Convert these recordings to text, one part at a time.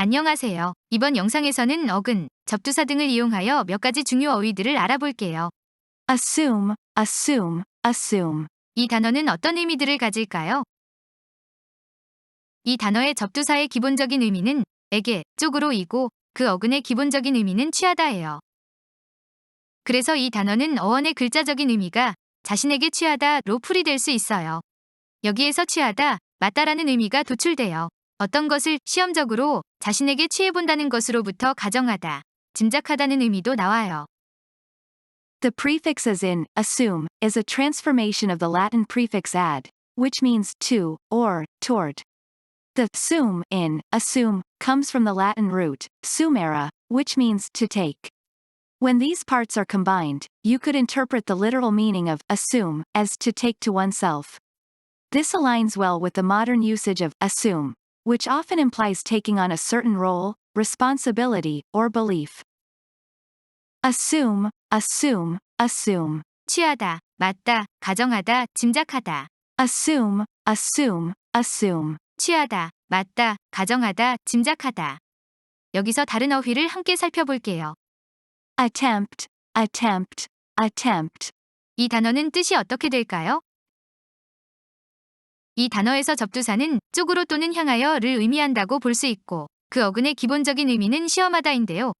안녕하세요. 이번 영상에서는 어근, 접두사 등을 이용하여 몇 가지 중요 어휘들을 알아볼게요. assume, assume, assume, 이 단어는 어떤 의미들을 가질까요? 이 단어의 접두사의 기본적인 의미는 에게, 쪽으로이고 그 어근의 기본적인 의미는 취하다예요. 그래서 이 단어는 어원의 글자적인 의미가 자신에게 취하다로 풀이될 수 있어요. 여기에서 취하다, 맞다라는 의미가 도출돼요. 어떤 것을 시험적으로 자신에게 취해본다는 것으로부터 가정하다, 짐작하다는 의미도 나와요. The prefix as in assume is a transformation of the Latin prefix ad, which means to or toward. The sum in assume comes from the Latin root sumera, which means to take. When these parts are combined, you could interpret the literal meaning of assume as to take to oneself. This aligns well with the modern usage of assume, which often implies taking on a certain role, responsibility, or belief. Assume, assume, assume. 취하다, 맞다, 가정하다, 짐작하다. Assume, assume, assume. 취하다, 맞다, 가정하다, 짐작하다. 여기서 다른 어휘를 함께 살펴볼게요. Attempt, attempt, attempt. 이 단어는 뜻이 어떻게 될까요? 이 단어에서 접두사는 쪽으로 또는 향하여를 의미한다고 볼 수 있고 그 어근의 기본적인 의미는 시험하다인데요.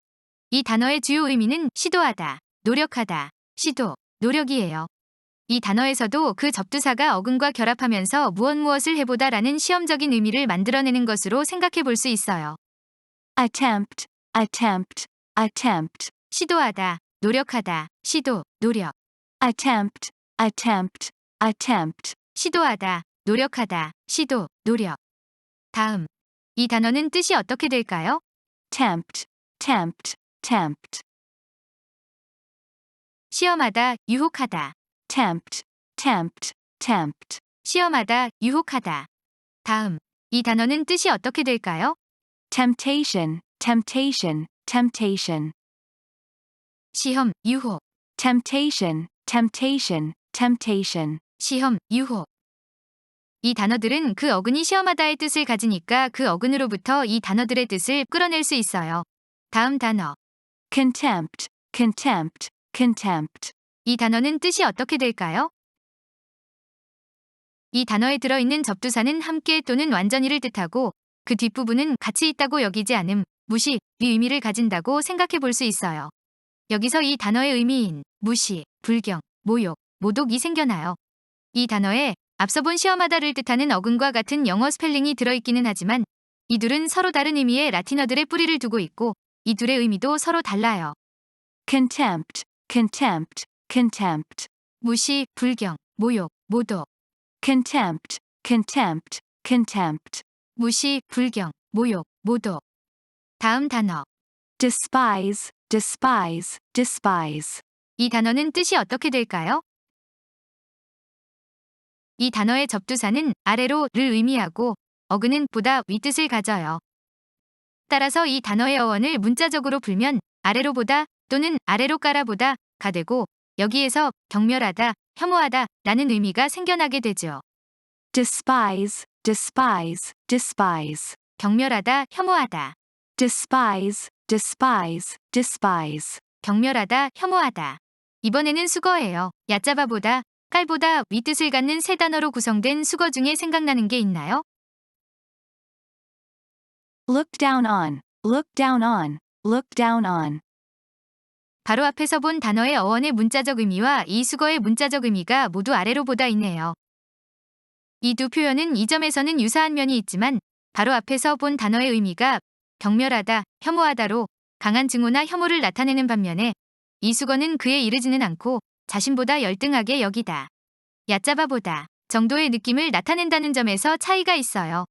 이 단어의 주요 의미는 시도하다, 노력하다, 시도, 노력이에요. 이 단어에서도 그 접두사가 어근과 결합하면서 무엇 무엇을 해보다 라는 시험적인 의미를 만들어내는 것으로 생각해 볼 수 있어요. Attempt, attempt, attempt. 시도하다, 노력하다, 시도, 노력. Attempt, attempt, attempt. 시도하다, 노력하다, 시도, 노력. 다음. 이 단어는 뜻이 어떻게 될까요? Tempt, tempt, tempt. 시험하다, 유혹하다. Tempt, tempt, tempt. 시험하다, 유혹하다. 다음. 이 단어는 뜻이 어떻게 될까요? Temptation, temptation, temptation. 시험, 유혹. Temptation, temptation, temptation. 시험, 유혹. 이 단어들은 그 어근이 시험하다의 뜻을 가지니까 그 어근으로부터 이 단어들의 뜻을 끌어낼 수 있어요. 다음 단어. Contempt, contempt, contempt. 이 단어는 뜻이 어떻게 될까요? 이 단어에 들어있는 접두사는 함께 또는 완전히를 뜻하고 그 뒷부분은 가치 있다고 여기지 않음, 무시, 이 의미를 가진다고 생각해 볼 수 있어요. 여기서 이 단어의 의미인 무시, 불경, 모욕, 모독이 생겨나요. 이 단어에 앞서 본 시험하다를 뜻하는 어근과 같은 영어 스펠링이 들어있기는 하지만 이 둘은 서로 다른 의미의 라틴어들의 뿌리를 두고 있고 이 둘의 의미도 서로 달라요. Contempt, contempt, contempt. 무시, 불경, 모욕, 모독. Contempt, contempt, contempt. 무시, 불경, 모욕, 모독. 다음 단어. Despise, despise, despise. 이 단어는 뜻이 어떻게 될까요? 이 단어의 접두사는 아래로를 의미하고 어근은 보다 윗뜻을 가져요. 따라서 이 단어의 어원을 문자적으로 풀면 아래로보다 또는 아래로 깔아보다 가 되고 여기에서 경멸하다, 혐오하다 라는 의미가 생겨나게 되죠. Despise, despise, despise. 경멸하다, 혐오하다. Despise, despise, despise. 경멸하다, 혐오하다. 이번에는 수거예요. 얕잡아보다, 깔보다 윗뜻을 갖는 세 단어로 구성된 수거 중에 생각나는 게 있나요? Look down on, look down on, look down on. 바로 앞에서 본 단어의 어원의 문자적 의미와 이 수거의 문자적 의미가 모두 아래로 보다 있네요. 이 두 표현은 이 점에서는 유사한 면이 있지만 바로 앞에서 본 단어의 의미가 경멸하다, 혐오하다로 강한 증오나 혐오를 나타내는 반면에 이 수거는 그에 이르지는 않고 자신보다 열등하게 여기다, 얕잡아 보다 정도의 느낌을 나타낸다는 점에서 차이가 있어요.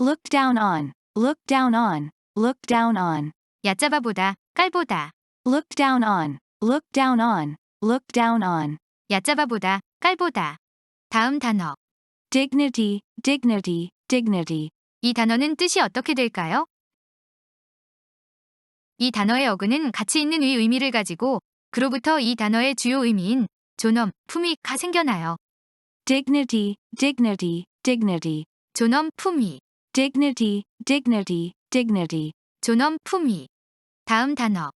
Look down on, look down on, look down on. 얕잡아 보다, 깔보다, Look down on, look down on, look down on. 얕잡아 보다, 깔보다. 다음 단어. Dignity, dignity, dignity. 이 단어는 뜻이 어떻게 될까요? 이 단어의 어근은 가치 있는 위 의미를 가지고 그로부터 이 단어의 주요 의미인 존엄, 품위가 생겨나요. Dignity, dignity, dignity. 존엄, 품위. Dignity, dignity, dignity. 존엄, 품위. 다음 단어.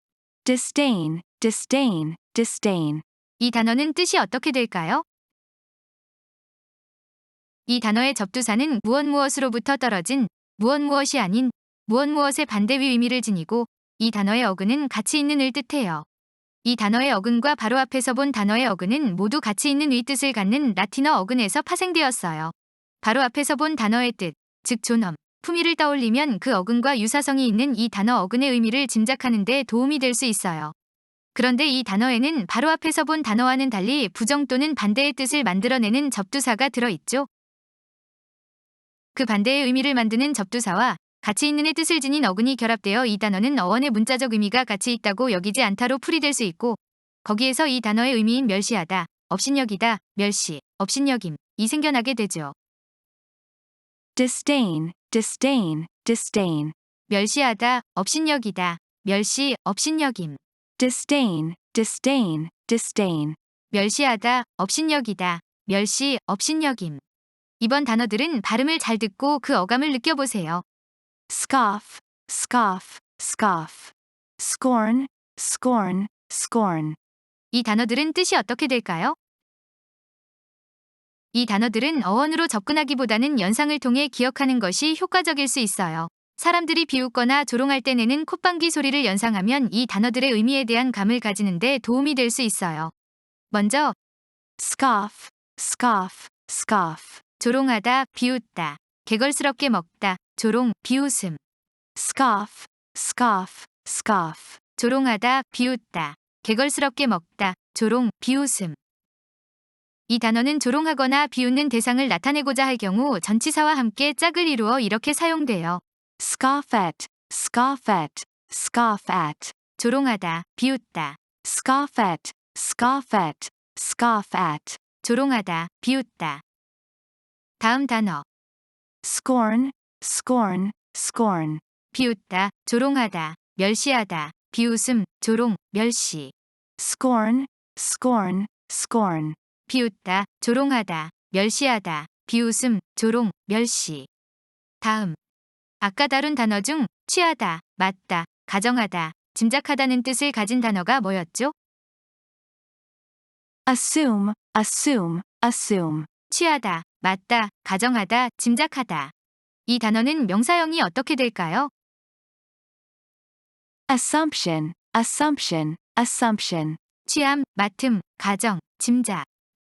disdain, disdain, disdain. 이 단어는 뜻이 어떻게 될까요? 이 단어의 접두사는 무엇 무엇으로부터 떨어진 무엇 무엇이 아닌 무엇 무엇의 반대의 의미를 지니고 이 단어의 어근은 가치 있는 을 뜻해요. 이 단어의 어근과 바로 앞에서 본 단어의 어근은 모두 가치 있는 의 뜻을 갖는 라틴어 어근에서 파생되었어요. 바로 앞에서 본 단어의 뜻, 즉 존엄, 품위를 떠올리면 그 어근과 유사성이 있는 이 단어 어근의 의미를 짐작하는 데 도움이 될 수 있어요. 그런데 이 단어에는 바로 앞에서 본 단어와는 달리 부정 또는 반대의 뜻을 만들어내는 접두사가 들어있죠. 그 반대의 의미를 만드는 접두사와 가치 있는의 뜻을 지닌 어근이 결합되어 이 단어는 어원의 문자적 의미가 가치 있다고 여기지 않다로 풀이될 수 있고 거기에서 이 단어의 의미인 멸시하다, 업신여기다, 멸시, 업신여김 이 생겨나게 되죠. disdain, disdain, disdain. 멸시하다, 업신여기다, 멸시, 업신여김 disdain, disdain, disdain. 멸시하다, 업신여기다, 멸시, 업신여김. 이번 단어들은 발음을 잘 듣고 그 어감을 느껴보세요. Scoff, scoff, scoff. scorn, scorn, scorn. 이 단어들은 뜻이 어떻게 될까요? 이 단어들은 어원으로 접근하기보다는 연상을 통해 기억하는 것이 효과적일 수 있어요. 사람들이 비웃거나 조롱할 때 내는 콧방귀 소리를 연상하면 이 단어들의 의미에 대한 감을 가지는데 도움이 될 수 있어요. 먼저 scoff, scoff, scoff. 조롱하다, 비웃다, 개걸스럽게 먹다, 조롱, 비웃음, scoff, scoff, scoff. 조롱하다, 비웃다, 개걸스럽게 먹다, 조롱, 비웃음. 이 단어는 조롱하거나 비웃는 대상을 나타내고자 할 경우 전치사와 함께 짝을 이루어 이렇게 사용돼요. scoff at, scoff at, scoff at. 조롱하다, 비웃다, scoff at, scoff at, scoff at. 조롱하다, 비웃다. 다음 단어, scorn, scorn, scorn. 비웃다, 조롱하다, 멸시하다, 비웃음, 조롱, 멸시. scorn, scorn, scorn. 비웃다, 조롱하다, 멸시하다, 비웃음, 조롱, 멸시. 다음. 아까 다룬 단어 중 취하다, 맞다, 가정하다, 짐작하다는 뜻을 가진 단어가 뭐였죠? assume, assume, assume. 취하다, 맞다, 가정하다, 짐작하다. 이 단어는 명사형이 어떻게 될까요? assumption, assumption, assumption. 취함, 맡음, 가정, 짐작.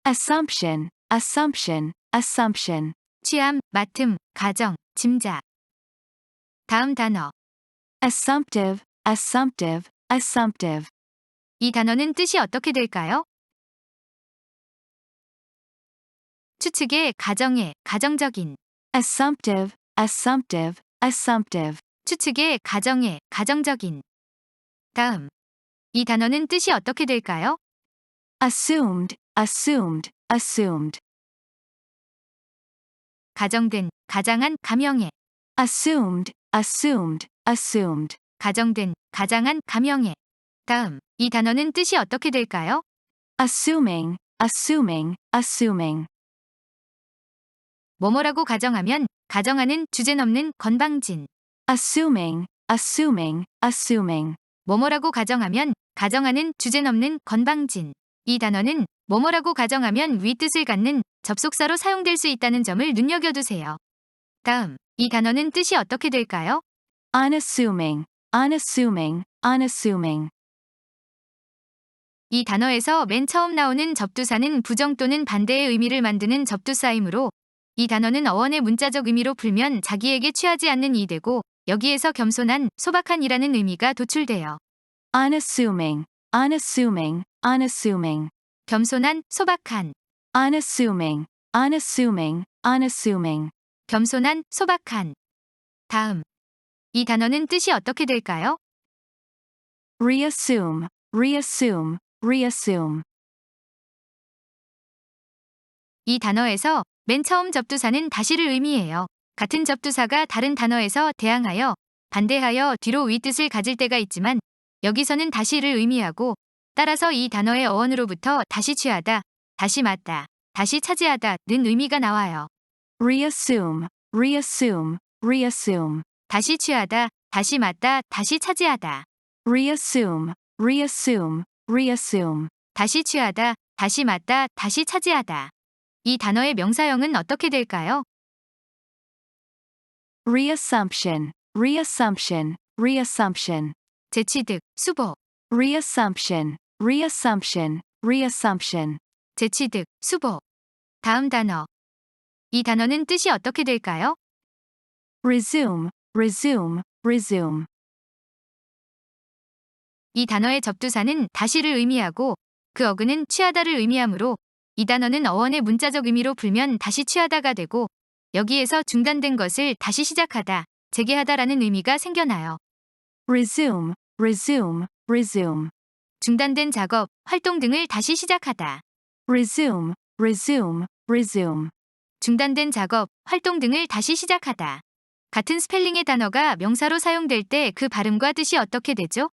assumption, assumption, assumption. 취함, 맡음, 가정, 짐작. 다음 단어. assumptive, assumptive, assumptive. 이 단어는 뜻이 어떻게 될까요? 추측의 가정의 가정적인 assumptive, assumptive, assumptive. 추측의 가정의 가정적인 다음 이 단어는 뜻이 어떻게 될까요? assumed, assumed, assumed. 가정된 가장한 가명의 assumed, assumed, assumed. 가정된 가장한 가명의 다음 이 단어는 뜻이 어떻게 될까요? assuming, assuming, assuming. 뭐뭐라고 가정하면 가정하는 주제 넘는 건방진 assuming, assuming, assuming. 뭐뭐라고 가정하면 가정하는 주제 넘는 건방진 이 단어는 뭐뭐라고 가정하면 윗뜻을 갖는 접속사로 사용될 수 있다는 점을 눈여겨두세요. 다음 이 단어는 뜻이 어떻게 될까요? unassuming, unassuming, unassuming. 이 단어에서 맨 처음 나오는 접두사는 부정 또는 반대의 의미를 만드는 접두사이므로 이 단어는 어원의 문자적 의미로 풀면 자기에게 취하지 않는 이 되고 여기에서 겸손한, 소박한이라는 의미가 도출돼요. unassuming, unassuming, unassuming. 겸손한, 소박한, unassuming, unassuming, unassuming. 겸손한, 소박한. 다음. 이 단어는 뜻이 어떻게 될까요? reassume, reassume, reassume. 이 단어에서 맨 처음 접두사는 다시를 의미해요. 같은 접두사가 다른 단어에서 대항하여, 반대하여 뒤로 윗뜻을 가질 때가 있지만 여기서는 다시를 의미하고 따라서 이 단어의 어원으로부터 다시 취하다, 다시 맞다, 다시 차지하다 는 의미가 나와요. reassume, reassume, reassume. 다시 취하다, 다시 맞다, 다시 차지하다. reassume, reassume, reassume. 다시 취하다, 다시 맞다, 다시 차지하다. 이 단어의 명사형은 어떻게 될까요? reassumption, reassumption, reassumption. 재취득, 수보. reassumption, reassumption, reassumption. 재취득, 수보. 다음 단어. 이 단어는 뜻이 어떻게 될까요? resume, resume, resume. 이 단어의 접두사는 다시를 의미하고 그 어근은 취하다를 의미하므로 이 단어는 어원의 문자적 의미로 풀면 다시 취하다가 되고 여기에서 중단된 것을 다시 시작하다, 재개하다라는 의미가 생겨나요. resume, resume, resume. 중단된 작업, 활동 등을 다시 시작하다. resume, resume, resume. 중단된 작업, 활동 등을 다시 시작하다. 같은 스펠링의 단어가 명사로 사용될 때 그 발음과 뜻이 어떻게 되죠?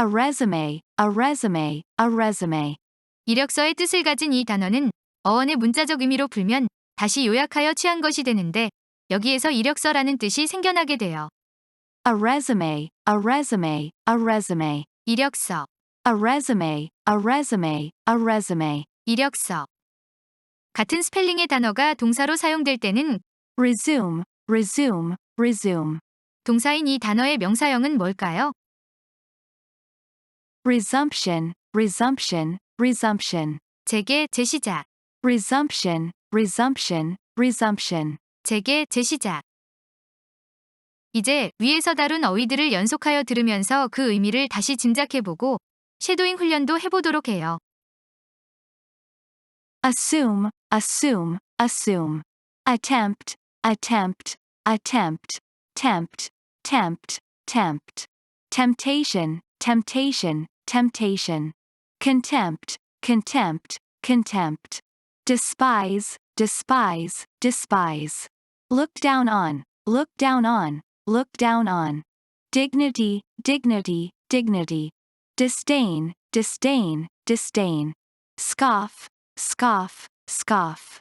a resume, a resume, a resume. 이력서의 뜻을 가진 이 단어는 어원의 문자적 의미로 풀면 다시 요약하여 취한 것이 되는데 여기에서 이력서라는 뜻이 생겨나게 돼요. a resume, a resume, a resume. 이력서, a resume, a resume, a resume. 이력서. 같은 스펠링의 단어가 동사로 사용될 때는 resume, resume, resume. 동사인 이 단어의 명사형은 뭘까요? resumption, resumption, resumption. 재개, 재시작, resumption, resumption, resumption. 재개, 재시작. 이제 위에서 다룬 어휘들을 연속하여 들으면서 그 의미를 다시 짐작해보고 쉐도잉 훈련도 해보도록 해요. assume, assume, assume. attempt, attempt, attempt, tempt, tempt, tempt. temptation, temptation, temptation. Contempt, contempt, contempt. despise, despise, despise. look down on, look down on, look down on. dignity, dignity, dignity. disdain, disdain, disdain. scoff, scoff, scoff.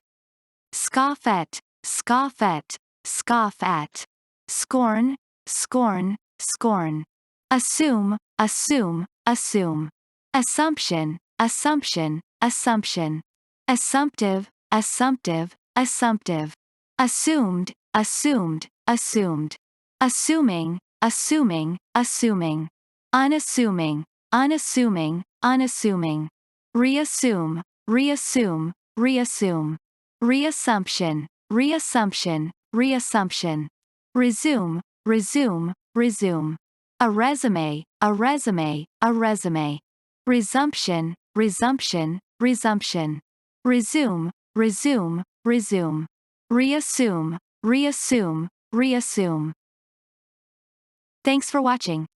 Scoff at, scoff at, scoff at. Scorn, scorn, scorn. Assume, assume, assume. Assumption, assumption, assumption. Assumptive, assumptive, assumptive. Assumed, assumed, assumed. Assuming, assuming, assuming. Unassuming, unassuming, unassuming. Reassume, reassume, reassume. Reassumption, reassumption, reassumption. Resume, resume, resume. A resume, a resume, a resume. Resumption, resumption, resumption. Resume, resume, resume. Reassume, reassume, reassume. Thanks for watching.